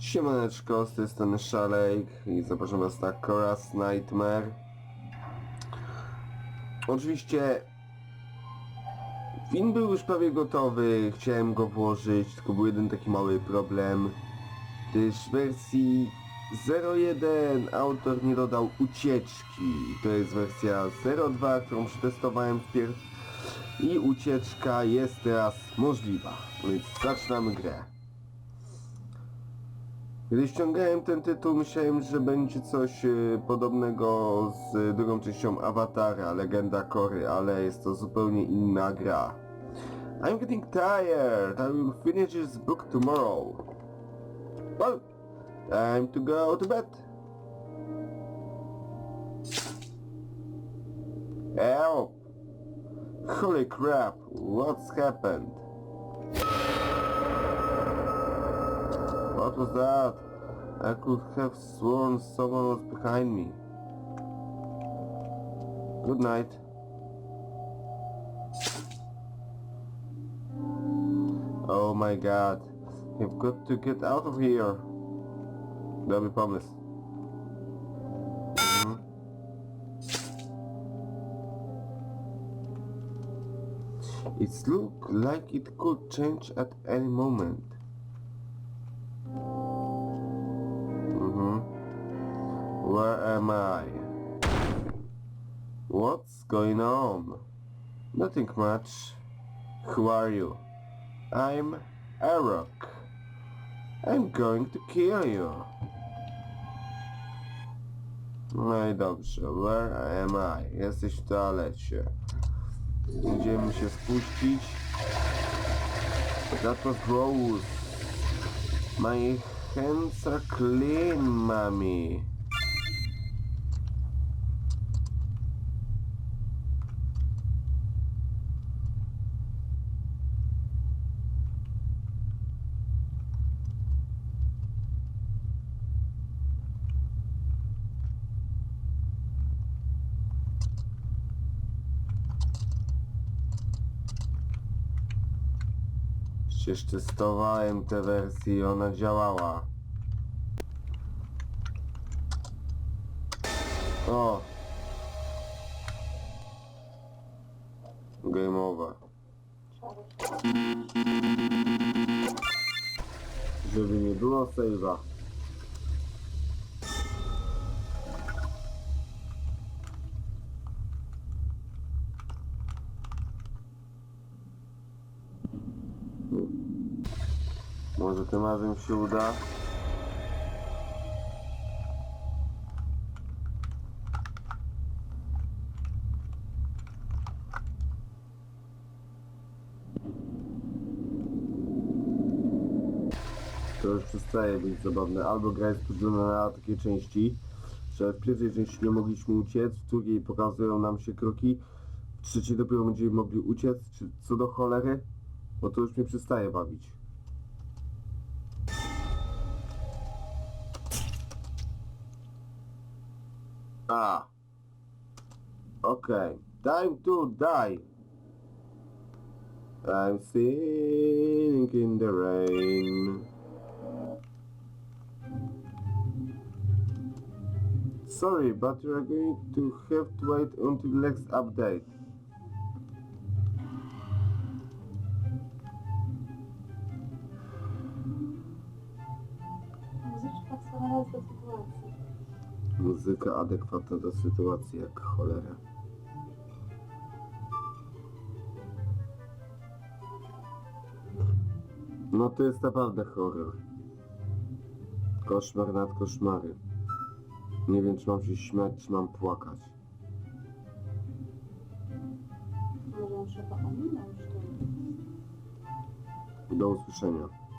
Siemaneczko, z tej strony Szalejk i zapraszam was na Chorus Nightmare. Oczywiście film był już prawie gotowy, chciałem go włożyć, tylko był jeden taki mały problem, gdyż w wersji 01 autor nie dodał ucieczki. To jest wersja 02, którą przetestowałem wpierw i ucieczka jest teraz możliwa, więc zaczynamy grę. Gdy ściągałem ten tytuł, myślałem, że będzie coś e, podobnego z drugą częścią Awatara, Legenda Kory, ale jest to zupełnie inna gra. I'm getting tired. I will finish this book tomorrow. Well, time to go to bed. Help! Holy crap, what's happened? What was that? I could have sworn someone was behind me. Good night. Oh my god. You've got to get out of here. Dobry pomysł. Mhm. It look like it could change at any moment. Where am I? What's going on? Nothing much. Who are you? I'm Arok. I'm going to kill you. No i dobrze. Where am I? Jesteś w toalecie. Idziemy się spuścić. That was gross. My hands are clean, mommy. Przecież testowałem tę wersję i ona działała. O! Game over. Żeby nie było save'a. Może tym razem się uda. To już przestaje być zabawne. Albo gra jest podzielona na takie części, że w pierwszej części nie mogliśmy uciec, w drugiej pokazują nam się kroki, w trzeciej dopiero będziemy mogli uciec, czy co do cholery, bo to już mnie przestaje bawić. Ah. Okay. Time to die. I'm singing in the rain. Sorry, but you are going to have to wait until next update. Muzyka adekwatna do sytuacji jak cholera. No to jest naprawdę horror. Koszmar nad koszmary. Nie wiem, czy mam się śmiać, czy mam płakać. Może trzeba ominąć to. Do usłyszenia.